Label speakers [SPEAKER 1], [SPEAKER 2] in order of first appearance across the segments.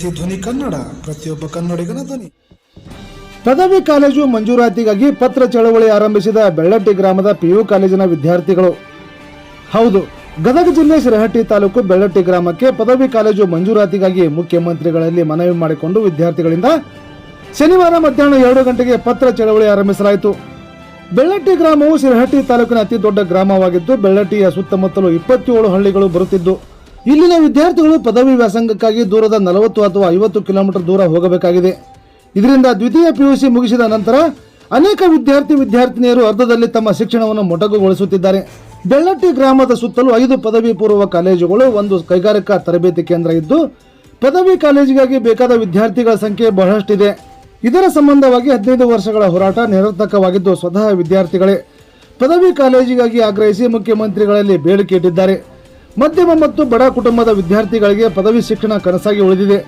[SPEAKER 1] C ಧ್ವನಿ ಕನ್ನಡ, ಪ್ರತಿಯೊಬ್ಬ ಕನ್ನಡಿಗನ ಧ್ವನಿ.
[SPEAKER 2] ಪದವಿ ಕಾಲೇಜು ಮಂಜೂರಾತಿಗಾಗಿ ಪತ್ರ ಚಳವಳಿ ಆರಂಭಿಸಿದ ಬೆಳ್ಳಟ್ಟಿ ಗ್ರಾಮದ ಪಿಯು ಕಾಲೇಜಿನ ವಿದ್ಯಾರ್ಥಿಗಳು. ಹೌದು, ಗದಗ ಜಿಲ್ಲೆ ಶಿರಹಟ್ಟಿ ತಾಲೂಕು ಬೆಳ್ಳಟ್ಟಿ ಗ್ರಾಮಕ್ಕೆ ಪದವಿ ಕಾಲೇಜು ಮಂಜೂರಾತಿಗಾಗಿ ಮುಖ್ಯಮಂತ್ರಿಗಳಲ್ಲಿ ಮನವಿ ಮಾಡಿಕೊಂಡು ವಿದ್ಯಾರ್ಥಿಗಳಿಂದ ಶನಿವಾರ ಮಧ್ಯಾಹ್ನ ಎರಡು ಗಂಟೆಗೆ ಪತ್ರ ಚಳವಳಿ ಆರಂಭಿಸಲಾಯಿತು. ಬೆಳ್ಳಟ್ಟಿ ಗ್ರಾಮವು ಶಿರಹಟ್ಟಿ ತಾಲೂಕಿನ ಅತಿ ದೊಡ್ಡ ಗ್ರಾಮವಾಗಿದ್ದು, ಬೆಳ್ಳಟ್ಟಿಯ ಸುತ್ತಮುತ್ತಲು ಇಪ್ಪತ್ತೇಳು ಹಳ್ಳಿಗಳು ಬರುತ್ತಿದ್ದು ಇಲ್ಲಿನ ವಿದ್ಯಾರ್ಥಿಗಳು ಪದವಿ ವ್ಯಾಸಂಗಕ್ಕಾಗಿ ದೂರದ ನಲವತ್ತು ಅಥವಾ ಐವತ್ತು ಕಿಲೋಮೀಟರ್ ದೂರ ಹೋಗಬೇಕಾಗಿದೆ. ಇದರಿಂದ ದ್ವಿತೀಯ ಪಿಯುಸಿ ಮುಗಿಸಿದ ನಂತರ ಅನೇಕ ವಿದ್ಯಾರ್ಥಿ ವಿದ್ಯಾರ್ಥಿನಿಯರು ಅರ್ಧದಲ್ಲಿ ತಮ್ಮ ಶಿಕ್ಷಣವನ್ನು ಮೊಟಕುಗೊಳಿಸುತ್ತಿದ್ದಾರೆ. ಬೆಳ್ಳಟ್ಟಿ ಗ್ರಾಮದ ಸುತ್ತಲೂ ಐದು ಪದವಿ ಪೂರ್ವ ಕಾಲೇಜುಗಳು, ಒಂದು ಕೈಗಾರಿಕಾ ತರಬೇತಿ ಕೇಂದ್ರ ಇದ್ದು, ಪದವಿ ಕಾಲೇಜಿಗಾಗಿ ಬೇಕಾದ ವಿದ್ಯಾರ್ಥಿಗಳ ಸಂಖ್ಯೆ ಬಹಳಷ್ಟಿದೆ. ಇದರ ಸಂಬಂಧವಾಗಿ ಹದಿನೈದು ವರ್ಷಗಳ ಹೋರಾಟ ನಿರರ್ಥಕವಾಗಿದ್ದು, ಸ್ವತಃ ವಿದ್ಯಾರ್ಥಿಗಳೇ ಪದವಿ ಕಾಲೇಜಿಗಾಗಿ ಆಗ್ರಹಿಸಿ ಮುಖ್ಯಮಂತ್ರಿಗಳಲ್ಲಿ ಬೇಡಿಕೆ ಇಟ್ಟಿದ್ದಾರೆ. ಮಧ್ಯಮ ಮತ್ತು ಬಡ ಕುಟುಂಬದ ವಿದ್ಯಾರ್ಥಿಗಳಿಗೆ ಪದವಿ ಶಿಕ್ಷಣ ಕನಸಾಗಿ ಉಳಿದಿದೆ.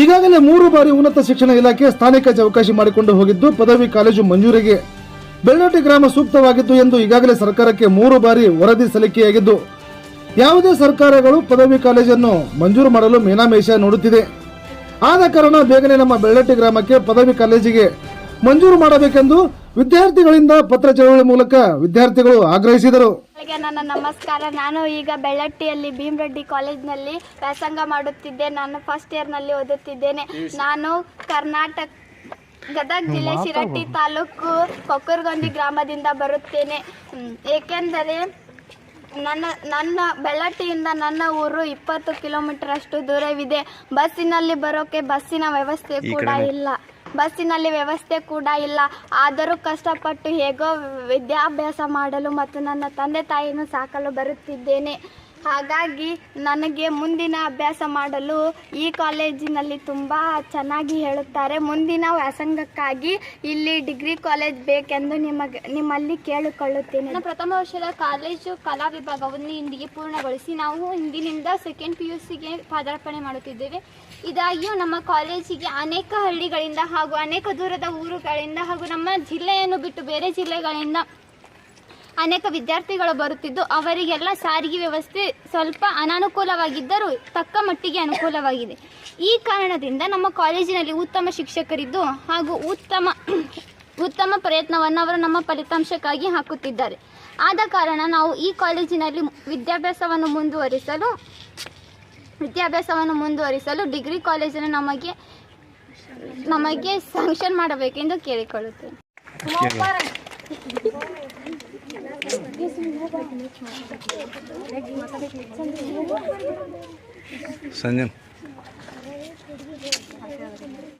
[SPEAKER 2] ಈಗಾಗಲೇ ಮೂರು ಬಾರಿ ಉನ್ನತ ಶಿಕ್ಷಣ ಇಲಾಖೆ ಸ್ಥಾನಿಕ ಚೌಕಾಶಿ ಮಾಡಿಕೊಂಡು ಹೋಗಿದ್ದು ಪದವಿ ಕಾಲೇಜು ಮಂಜೂರಿಗೆ. ಬೆಳ್ಳಟ್ಟಿ ಗ್ರಾಮ ಸೂಕ್ತವಾಗಿತ್ತು ಎಂದು ಈಗಾಗಲೇ ಸರ್ಕಾರಕ್ಕೆ ಮೂರು ಬಾರಿ ವರದಿ ಸಲ್ಲಿಕೆಯಾಗಿದ್ದು, ಯಾವುದೇ ಸರ್ಕಾರಗಳು ಪದವಿ ಕಾಲೇಜನ್ನು ಮಂಜೂರು ಮಾಡಲು ಮೀನಾಮೇಷ ನೋಡುತ್ತಿದೆ. ಆದ ಕಾರಣ ಬೇಗನೆ ನಮ್ಮ ಬೆಳ್ಳಟ್ಟಿ ಗ್ರಾಮಕ್ಕೆ ಪದವಿ ಕಾಲೇಜಿಗೆ ಮಂಜೂರು ಮಾಡಬೇಕೆಂದು ವಿದ್ಯಾರ್ಥಿಗಳಿಂದ ಪತ್ರ ಚಳವಳಿ ಮೂಲಕ ವಿದ್ಯಾರ್ಥಿಗಳು ಆಗ್ರಹಿಸಿದರು.
[SPEAKER 3] ಬೆಳಗ್ಗೆ ನನ್ನ ನಮಸ್ಕಾರ. ನಾನು ಈಗ ಬೆಳ್ಳಟ್ಟಿಯಲ್ಲಿ ಭೀಮರೆಡ್ಡಿ ಕಾಲೇಜ್ನಲ್ಲಿ ವ್ಯಾಸಂಗ ಮಾಡುತ್ತಿದ್ದೆ. ನಾನು ಫಸ್ಟ್ ಇಯರ್ನಲ್ಲಿ ಓದುತ್ತಿದ್ದೇನೆ. ನಾನು ಕರ್ನಾಟಕ ಗದಗ ಜಿಲ್ಲೆ ಶಿರಟ್ಟಿ ತಾಲೂಕು ಕೊಕ್ಕರ್ಗೊಂದಿ ಗ್ರಾಮದಿಂದ ಬರುತ್ತೇನೆ. ಏಕೆಂದರೆ ನನ್ನ ನನ್ನ ಬೆಳ್ಳಟ್ಟಿಯಿಂದ ನನ್ನ ಊರು ಇಪ್ಪತ್ತು ಕಿಲೋಮೀಟರ್ ಅಷ್ಟು ದೂರವಿದೆ. ಬಸ್ಸಿನಲ್ಲಿ ಬರೋಕೆ ಬಸ್ಸಿನ ವ್ಯವಸ್ಥೆ ಕೂಡ ಇಲ್ಲ. ಬಸ್ಸಿನಲ್ಲಿ ವ್ಯವಸ್ಥೆ ಕೂಡ ಇಲ್ಲ. ಆದರೂ ಕಷ್ಟಪಟ್ಟು ಹೇಗೋ ವಿದ್ಯಾಭ್ಯಾಸ ಮಾಡಲು ಮತ್ತು ನನ್ನ ತಂದೆ ತಾಯಿಯನ್ನು ಸಾಕಲು ಬರುತ್ತಿದ್ದೇನೆ. ಹಾಗಾಗಿ ನನಗೆ ಮುಂದಿನ ಅಭ್ಯಾಸ ಮಾಡಲು ಈ ಕಾಲೇಜಿನಲ್ಲಿ ತುಂಬ ಚೆನ್ನಾಗಿ ಹೇಳುತ್ತಾರೆ. ಮುಂದಿನ ವ್ಯಾಸಂಗಕ್ಕಾಗಿ ಇಲ್ಲಿ ಡಿಗ್ರಿ ಕಾಲೇಜ್ ಬೇಕೆಂದು ನಿಮಗೆ, ನಿಮ್ಮಲ್ಲಿ ಕೇಳಿಕೊಳ್ಳುತ್ತೇನೆ.
[SPEAKER 4] ಪ್ರಥಮ ವರ್ಷದ ಕಾಲೇಜು ಕಲಾ ವಿಭಾಗವನ್ನು ಇಂದಿಗೆ ಪೂರ್ಣಗೊಳಿಸಿ ನಾವು ಇಂದಿನಿಂದ ಸೆಕೆಂಡ್ ಪಿ ಯು ಸಿಗೆ ಪಾದಾರ್ಪಣೆ ಮಾಡುತ್ತಿದ್ದೇವೆ. ಇದಾಗಿಯೂ ನಮ್ಮ ಕಾಲೇಜಿಗೆ ಅನೇಕ ಹಳ್ಳಿಗಳಿಂದ ಹಾಗೂ ಅನೇಕ ದೂರದ ಊರುಗಳಿಂದ ಹಾಗೂ ನಮ್ಮ ಜಿಲ್ಲೆಯನ್ನು ಬಿಟ್ಟು ಬೇರೆ ಜಿಲ್ಲೆಗಳಿಂದ ಅನೇಕ ವಿದ್ಯಾರ್ಥಿಗಳು ಬರುತ್ತಿದ್ದು, ಅವರಿಗೆಲ್ಲ ಸಾರಿಗೆ ವ್ಯವಸ್ಥೆ ಸ್ವಲ್ಪ ಅನಾನುಕೂಲವಾಗಿದ್ದರೂ ತಕ್ಕ ಮಟ್ಟಿಗೆ ಅನುಕೂಲವಾಗಿದೆ. ಈ ಕಾರಣದಿಂದ ನಮ್ಮ ಕಾಲೇಜಿನಲ್ಲಿ ಉತ್ತಮ ಶಿಕ್ಷಕರಿದ್ದು ಹಾಗೂ ಉತ್ತಮ ಉತ್ತಮ ಪ್ರಯತ್ನವನ್ನು ಅವರು ನಮ್ಮ ಫಲಿತಾಂಶಕ್ಕಾಗಿ ಹಾಕುತ್ತಿದ್ದಾರೆ. ಆದ ಕಾರಣ ನಾವು ಈ ಕಾಲೇಜಿನಲ್ಲಿ ವಿದ್ಯಾಭ್ಯಾಸವನ್ನು ಮುಂದುವರಿಸಲು ವಿದ್ಯಾಭ್ಯಾಸವನ್ನು ಮುಂದುವರಿಸಲು ಡಿಗ್ರಿ ಕಾಲೇಜನ್ನು ನಮಗೆ ನಮಗೆ ಸ್ಯಾಂಕ್ಷನ್ ಮಾಡಬೇಕೆಂದು ಕೇಳಿಕೊಳ್ಳುತ್ತೇನೆ.
[SPEAKER 5] Sanırım.